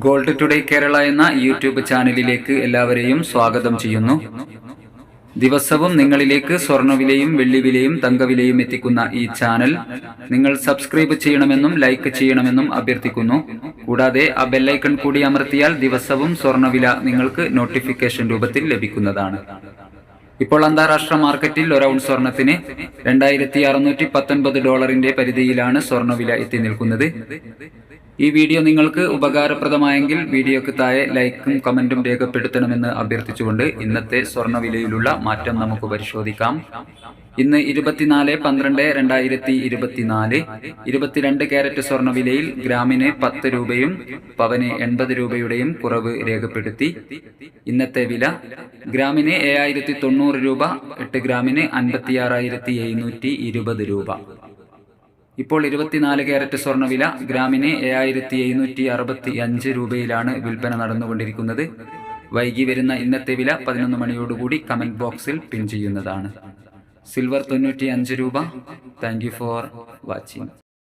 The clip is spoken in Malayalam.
ഗോൾഡ് ടുഡേ കേരള എന്ന യൂട്യൂബ് ചാനലിലേക്ക് എല്ലാവരെയും സ്വാഗതം ചെയ്യുന്നു. ദിവസവും നിങ്ങളിലേക്ക് സ്വർണവിലയും വെള്ളിവിലയും തങ്കവിലയും എത്തിക്കുന്ന ഈ ചാനൽ നിങ്ങൾ സബ്സ്ക്രൈബ് ചെയ്യണമെന്നും ലൈക്ക് ചെയ്യണമെന്നും അഭ്യർത്ഥിക്കുന്നു. കൂടാതെ ആ ബെല്ലൈക്കൺ കൂടി അമർത്തിയാൽ ദിവസവും സ്വർണവില നിങ്ങൾക്ക് നോട്ടിഫിക്കേഷൻ രൂപത്തിൽ ലഭിക്കുന്നതാണ്. ഇപ്പോൾ അന്താരാഷ്ട്ര മാർക്കറ്റിൽ ഒരു ഔൺസ് സ്വർണത്തിന് രണ്ടായിരത്തി അറുന്നൂറ്റി പത്തൊൻപത് ഡോളറിന്റെ പരിധിയിലാണ് സ്വർണവില എത്തി നിൽക്കുന്നത്. ഈ വീഡിയോ നിങ്ങൾക്ക് ഉപകാരപ്രദമായെങ്കിൽ വീഡിയോക്ക് താഴെ ലൈക്കും കമന്റും രേഖപ്പെടുത്തണമെന്ന് അഭ്യർത്ഥിച്ചുകൊണ്ട് ഇന്നത്തെ സ്വർണവിലയിലുള്ള മാറ്റം നമുക്ക് പരിശോധിക്കാം. ഇന്ന് ഇരുപത്തിനാല് പന്ത്രണ്ട് രണ്ടായിരത്തി ഇരുപത്തിനാല്. ഇരുപത്തിരണ്ട് ക്യാരറ്റ് സ്വർണവിലയിൽ ഗ്രാമിന് പത്ത് രൂപയും പവന് എൺപത് രൂപയുടെയും കുറവ് രേഖപ്പെടുത്തി. ഇന്നത്തെ വില ഗ്രാമിന് ഏഴായിരത്തി തൊണ്ണൂറ് രൂപ എട്ട് ഗ്രാമിന് അൻപത്തിയാറായിരത്തി എഴുന്നൂറ്റി ഇരുപത് രൂപ. ഇപ്പോൾ ഇരുപത്തിനാല് ക്യാരറ്റ് സ്വർണവില ഗ്രാമിന് ഏഴായിരത്തി എഴുന്നൂറ്റി അറുപത്തി അഞ്ച് രൂപയിലാണ് വിൽപ്പന നടന്നുകൊണ്ടിരിക്കുന്നത്. വൈകി വരുന്ന ഇന്നത്തെ വില പതിനൊന്ന് മണിയോടുകൂടി കമന്റ് ബോക്സിൽ പിൻ ചെയ്യുന്നതാണ്. സിൽവർ തൊണ്ണൂറ്റി അഞ്ച് രൂപ. Thank you for watching